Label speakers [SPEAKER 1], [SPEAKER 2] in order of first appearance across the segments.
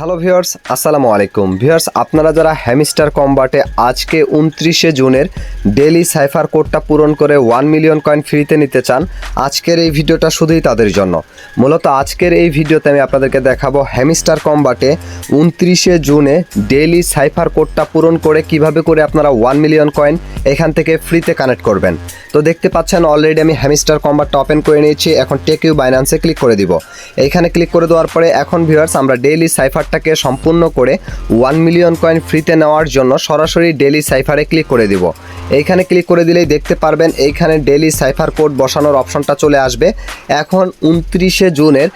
[SPEAKER 1] Hello viewers, আসসালামু আলাইকুম। Viewers, আপনারা যারা হ্যামিস্টার কম্বাটে আজকে উনত্রিশে জুনের ডেলি সাইফার কোডটা পূরণ করে ওয়ান মিলিয়ন কয়েন ফ্রিতে নিতে চান, আজকের এই ভিডিওটা শুধুই তাদের জন্য। মূলত আজকের এই ভিডিওতে আমি আপনাদেরকে দেখাবো হ্যামিস্টার কম্বাটে উনত্রিশে জুনে ডেলি সাইফার কোডটা পূরণ করে কীভাবে করে আপনারা ওয়ান মিলিয়ন কয়েন এখান থেকে ফ্রিতে কানেক্ট করবেন। তো দেখতে পাচ্ছেন অলরেডি আমি হ্যামিস্টার কম্বাটটা ওপেন করে নিয়েছি, এখন টেক ইউ বাইন্যান্সে ক্লিক করে দিব। এইখানে ক্লিক করে দেওয়ার পরে এখন ভিউয়ার্স, আমরা ডেইলি সাইফারটাকে সম্পূর্ণ করে ওয়ান মিলিয়ন কয়েন ফ্রিতে নেওয়ার জন্য সরাসরি ডেলি সাইফারে ক্লিক করে দিব। এইখানে ক্লিক করে দিলেই দেখতে পারবেন এইখানে ডেইলি সাইফার কোড বসানোর অপশনটা চলে আসবে। এখন উনত্রিশে জুনের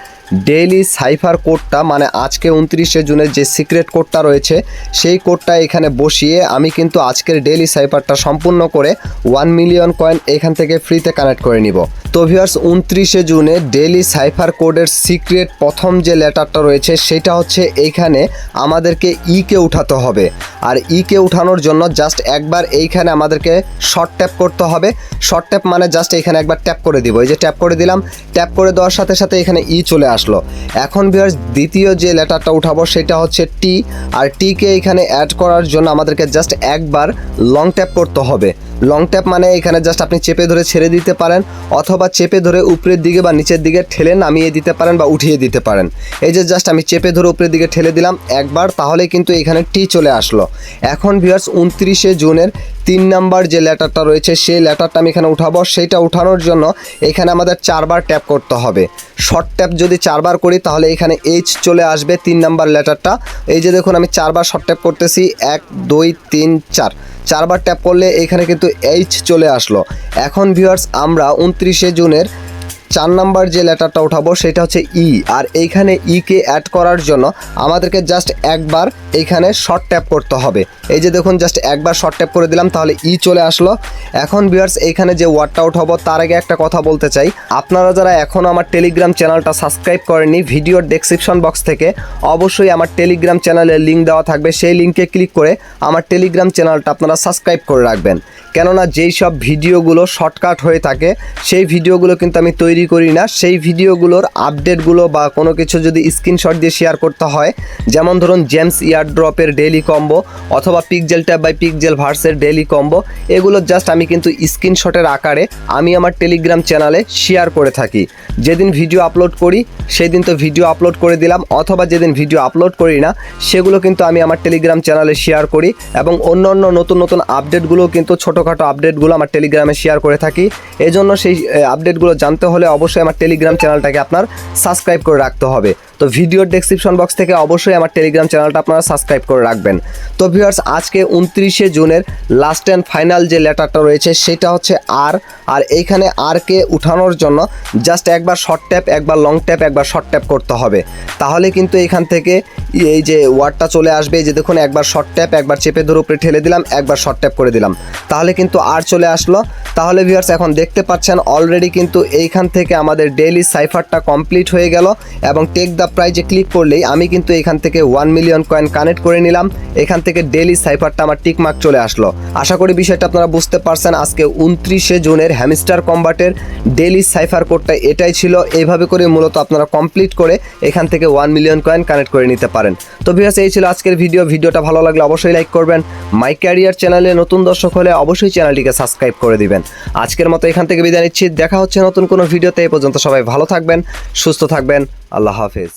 [SPEAKER 1] ডেইলি সাইফার কোডটা মানে আজকে উনত্রিশে জুনের যে সিক্রেট কোডটা রয়েছে, সেই কোডটা এখানে বসিয়ে আমি কিন্তু আজকের ডেইলি সাইফারটা সম্পূর্ণ করে ওয়ান মিলিয়ন কয়েন এখান থেকে ফ্রিতে কানেক্ট করে নিব। তো ভিউয়ার্স, উনত্রিশে জুনে ডেইলি সাইফার কোডের সিক্রেট প্রথম যে লেটারটা রয়েছে, সেটা হচ্ছে এইখানে আমাদেরকে ই কে উঠাতে হবে। আর ই কে উঠানোর জন্য জাস্ট একবার এইখানে আমাদেরকে শর্ট ট্যাপ করতে হবে। শর্ট ট্যাপ মানে জাস্ট এখানে একবার ট্যাপ করে দিব। এই যে ট্যাপ করে দিলাম ট্যাপ করে দেওয়ার সাথে সাথে এখানে ই চলে আসলো। এখন ভিউয়ার্স, দ্বিতীয় যে লেটারটা উঠাবো, সেটা হচ্ছে টি আর টিকে এখানে অ্যাড করার জন্য আমাদেরকে জাস্ট একবার লং ট্যাপ করতে হবে। লং ট্যাপ মানে এখানে জাস্ট আপনি চেপে ধরে ছেড়ে দিতে পারেন, অথবা চেপে ধরে উপরের দিকে বা নিচের দিকে ঠেলে নামিয়ে দিতে পারেন বা উঠিয়ে দিতে পারেন। এই যে জাস্ট আমি চেপে ধরে উপরের দিকে ঠেলে দিলাম, একবার তাহলে কিন্তু এখানে টি চলে আসলো। এখন ভিউয়ার্স উনত্রিশে জুনের তিন নাম্বার যে লেটারটা রয়েছে, সেই লেটারটা আমি এখানে উঠাবো। সেইটা উঠানোর জন্য এখানে আমাদের চারবার ট্যাপ করতে হবে। শর্ট ট্যাপ যদি চারবার করি, তাহলে এখানে এইচ চলে আসবে তিন নাম্বার লেটারটা। এই যে দেখুন, আমি চারবার শর্ট ট্যাপ করতেছি। এক, দুই, তিন, চার। চারবার ট্যাপ করলে এখানে কিন্তু এইচ চলে আসলো। এখন ভিউয়ার্স আমরা উনত্রিশে জুনের চার নাম্বার যে লেটারটা উঠাবো সেটা হচ্ছে ই। আর এইখানে ই কে অ্যাড করার জন্য আমাদেরকে জাস্ট একবার এইখানে শর্ট ট্যাপ করতে হবে। এই যে দেখুন জাস্ট একবার শর্ট ট্যাপ করে দিলাম, তাহলে ই চলে আসলো। এখন ভিউয়ার্স এইখানে যে ওয়ার্ডটা উঠাবো, তার আগে একটা কথা বলতে চাই। আপনারা যারা এখনও আমার টেলিগ্রাম চ্যানেলটা সাবস্ক্রাইব করেননি, ভিডিওর ডেসক্রিপশন বক্স থেকে অবশ্যই আমার টেলিগ্রাম চ্যানেলের লিঙ্ক দেওয়া থাকবে। সেই লিঙ্কে ক্লিক করে আমার টেলিগ্রাম চ্যানেলটা আপনারা সাবস্ক্রাইব করে রাখবেন। কেননা যেই সব ভিডিওগুলো শর্টকাট হয়ে থাকে, সেই ভিডিওগুলো কিন্তু আমি তৈরি করি না, সেই ভিডিওগুলোর আপডেটগুলো বা কোনো কিছু যদি স্ক্রিনশট দিয়ে শেয়ার করতে হয়, যেমন ধরুন জেমস ইয়ার ড্রপের ডেইলি কম্বো অথবা পিকজেল ট্যাব বাই পিকজেল ভার্সের ডেইলি কম্বো এগুলো জাস্ট আমি কিন্তু স্ক্রিনশটের আকারে আমি আমার টেলিগ্রাম চ্যানেলে শেয়ার করে থাকি। যেদিন ভিডিও আপলোড করি, সেদিন তো ভিডিও আপলোড করে দিলাম, অথবা যেদিন ভিডিও আপলোড করি না, সেগুলো কিন্তু আমি আমার টেলিগ্রাম চ্যানেলে শেয়ার করি এবং অন্য অন্য নতুন নতুন আপডেটগুলো কিন্তু ছোটোখাটো আপডেটগুলো আমার টেলিগ্রামে শেয়ার করে থাকি। এই জন্য সেই আপডেটগুলো জানতে হলে অবশ্যই আমার টেলিগ্রাম চ্যানেলটাকে আপনার সাবস্ক্রাইব করে রাখতে হবে। তো ভিডিওর ডেসক্রিপশন বক্স থেকে অবশ্যই আমার টেলিগ্রাম চ্যানেলটা আপনারা সাবস্ক্রাইব করে রাখবেন। তো ভিউয়ার্স আজকে উনত্রিশে জুনের লাস্ট অ্যান্ড ফাইনাল যে লেটারটা রয়েছে, সেটা হচ্ছে আর আর এইখানে আরকে উঠানোর জন্য জাস্ট একবার শর্ট ট্যাপ একবার লং ট্যাপ একবার শর্ট ট্যাপ করতে হবে। তাহলে কিন্তু এখান থেকে এই যে ওয়ার্ডটা চলে আসবে যে দেখুন, একবার শর্ট ট্যাপ একবার চেপে ধরে উপরে ঠেলে দিলাম, একবার শর্ট ট্যাপ করে দিলাম। তাহলে কিন্তু আর চলে আসলো। তাহলে ভিউয়ার্স এখন দেখতে পাচ্ছেন অলরেডি কিন্তু এইখান থেকে আমাদের ডেইলি সাইফারটা কমপ্লিট হয়ে গেল এবং টেক দ্য প্রাইজে ক্লিক করলেই আমি কিন্তু এখান থেকে ওয়ান মিলিয়ন কয়েন কানেক্ট করে নিলাম। এখান থেকে ডেইলি সাইফারটা আমার টিকমার্ক চলে আসলো। আশা করি বিষয়টা আপনারা বুঝতে পারছেন, আজকে উনত্রিশে জুনের হ্যামিস্টার কম্বাটের ডেইলি সাইফার কোডটা এটাই ছিল। এইভাবে করে মূলত আপনারা কমপ্লিট করে এখান থেকে ওয়ান মিলিয়ন কয়েন কানেক্ট করে নিতে পারেন। তো ভিউয়ার্স এই ছিল আজকের ভিডিও ভিডিওটা ভালো লাগলে অবশ্যই লাইক করবেন। মাই ক্যারিয়ার চ্যানেলে নতুন দর্শক হলে অবশ্যই চ্যানেলটিকে সাবস্ক্রাইব করে দিবেন। আজকের মতো এখান থেকে বিদায় নিচ্ছি। দেখা হচ্ছে নতুন কোনো ভিডিওতে এই পর্যন্ত সবাই ভালো থাকবেন, সুস্থ থাকবেন। আল্লাহ হাফেজ।